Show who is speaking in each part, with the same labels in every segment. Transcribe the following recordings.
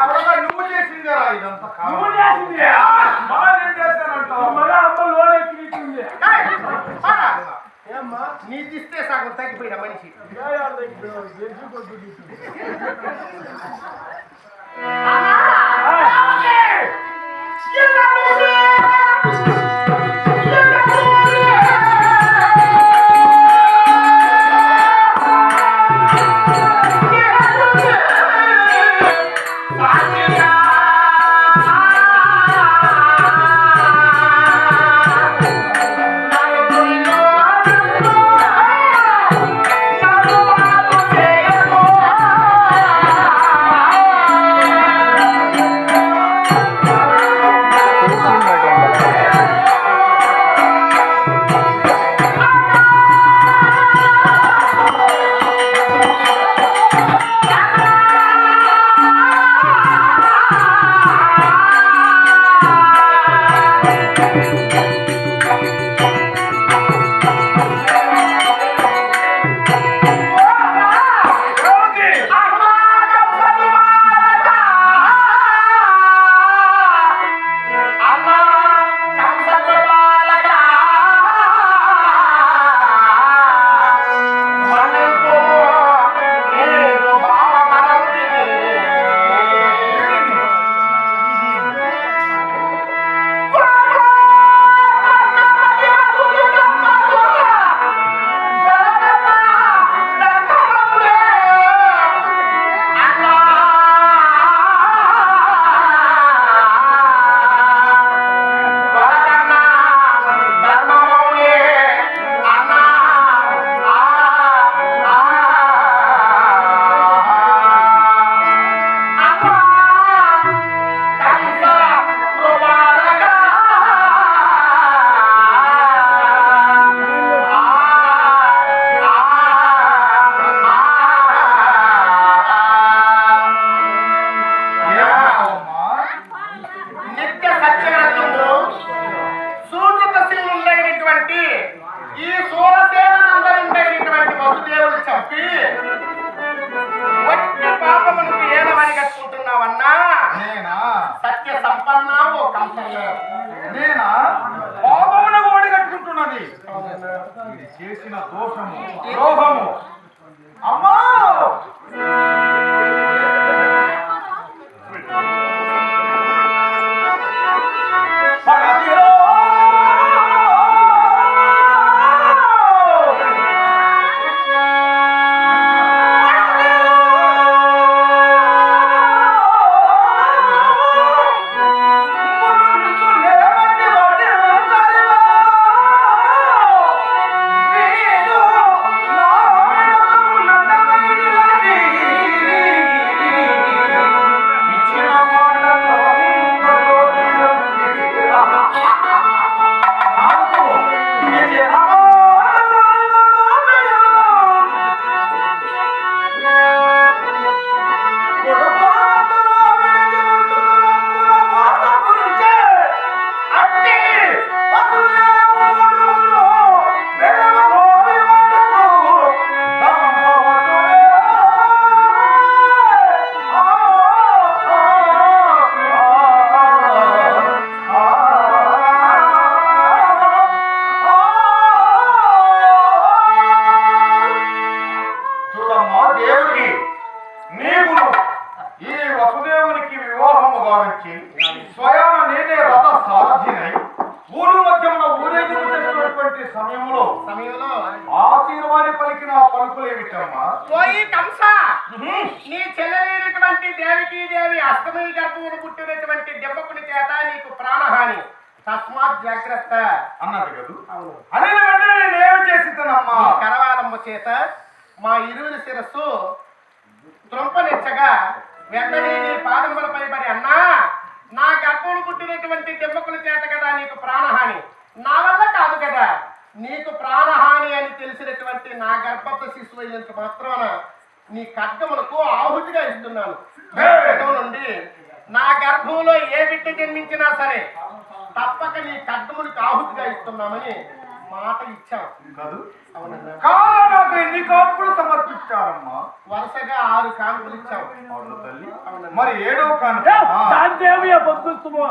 Speaker 1: నువ్వు.
Speaker 2: నువ్వు చేసింది
Speaker 1: మా నేను చేశానంటావా?
Speaker 2: మళ్ళా అమ్మ లోన్.
Speaker 3: ఏమ్మా నీ తీస్తే సగం తగ్గిపోయిన మనిషి
Speaker 1: ఏమమ్మా?
Speaker 3: సత్య సంపన్నావు కంసయ్య
Speaker 1: పాపమున ఓడి కట్టుకుంటున్నది. చేసిన దోషము ద్రోహము. అమ్మా! దేవుడికి నీవును ఈ వసుదేవునికి వివాహము గావించి స్వయాన నేనే రథ సారథినై ఊరు మధ్యమున ఊరేగింపు చేసినటువంటి సమయంలో
Speaker 3: సమయంలో
Speaker 1: ఆశీర్వాది పలికిన పలుకులేమిటమ్మా
Speaker 3: పోయి కంస! నీ చెల్లెలైనటువంటి దేవికి దేవి అష్టమి గర్భమును పుట్టినటువంటి దెబ్బకుని చేత నీకు ప్రాణహాని. తస్మాత్ జాగ్రత్త.
Speaker 1: అన్నది కదూ.
Speaker 3: అవును.
Speaker 1: అని వెంటనే నేనేమి చేసిద్దనమ్మా
Speaker 3: ఈ కరవాలమ్మ చేత మా ఇరువురి శిరస్సు త్రొంపనిచ్చగా వెంటనే నీ పాదములపై పడి అన్నా నా గర్భమును పుట్టినటువంటి దెబ్బకుల చేత కదా నీకు ప్రాణహాని? నా వల్ల కాదు కదా. నీకు ప్రాణహాని అని తెలిసినటువంటి నా గర్భత శిశువు అయినంత మాత్రాన నీ ఖడ్గములకు ఆహుతిగా ఇస్తున్నాను. నుండి నా గర్భంలో ఏ బిడ్డ జన్మించినా సరే తప్పక నీ ఖడ్గమునికి ఆహుతిగా ఇస్తున్నామని మాట ఇచ్చాం
Speaker 1: కదూ.
Speaker 3: అవునన్నా.
Speaker 1: కాదు నాకు ఎన్ని కాపులు సమర్పించారమ్మా.
Speaker 3: వరుసగా ఆరు కానుకలు ఇచ్చాం
Speaker 1: అవును తల్లి. మరి ఏడో కాను
Speaker 2: ఏ, దాంతో ఏమి బతుకుస్తామో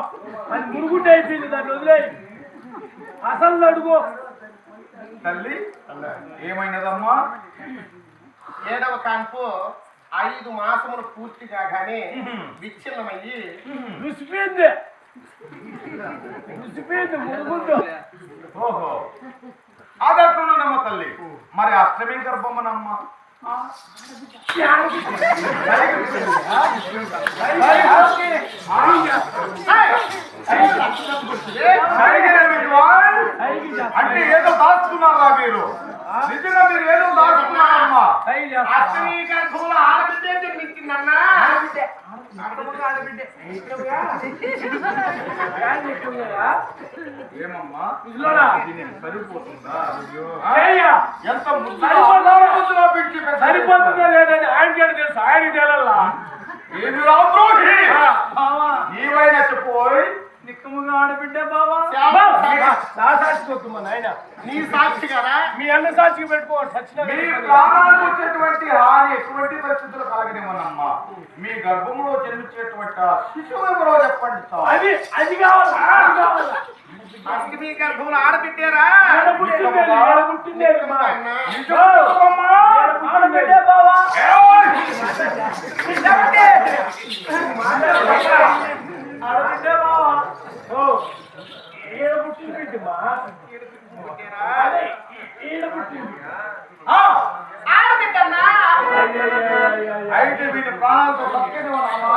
Speaker 2: అది మురుగుంటే అయిపోయింది దాన్ని వదిలేయి. అసలు అడుగు
Speaker 1: తల్లి ఏమైనదమ్మా?
Speaker 3: ఏడవ కాన్పు ఐదు మాసములు పూర్తి కాగానే విచ్ఛిన్నమయ్యి
Speaker 2: రుసిపోయింది
Speaker 1: ఓహో అదట్లున్నదమ్మ తల్లి మరి అష్టమి గర్భమ్మనమ్మ. అంటే ఏదో దాచుకున్నారా మీరు నిజంగా మీరు ఏదో దాచుకున్నారమ్మా.
Speaker 3: అష్టమి గర్భంలో ఆడబిడ్డే
Speaker 2: ఉందా?
Speaker 1: ఏమమ్మా? సరిపోతుందా? ఎంత పెంచి పెద్ద
Speaker 2: సరిపోతుందా లేదని ఆయనకి తెలుసు? ఆయనకి తేలల్లా
Speaker 1: ఏమి
Speaker 2: బావా
Speaker 1: నీవైనా చెప్పోయ్
Speaker 2: నిక్కముగా ఆడబిడ్డే బావా? నా సాక్షి మా నాయన.
Speaker 3: నీ సాక్షి కదా
Speaker 2: మీ అన్న సాక్షికి పెట్టుకో సచిన
Speaker 1: మీ ప్రాణాలకు వచ్చేటువంటి హాని ఎటువంటి పరిస్థితులు కలగనివ్వనమ్మా. మీ గర్భంలో జన్మించేటువంటి ఆ శిశువు ఎవరో చెప్పండి.
Speaker 2: అది అది కావాలా?
Speaker 3: గర్భంలో ఆడబిడ్డారా?
Speaker 2: ఆడ పుట్టిందేది, ఆడ పుట్టిందేది మా.
Speaker 1: నిజం చెప్పమ్మా.
Speaker 2: ఆడబిడ్డే బావా!
Speaker 1: ಆಡಬೇಕನ್ನ ಐದು ಬೀನು ಪ್ರಾಣ ಸೊಕ್ಕೇನವನಮ್ಮ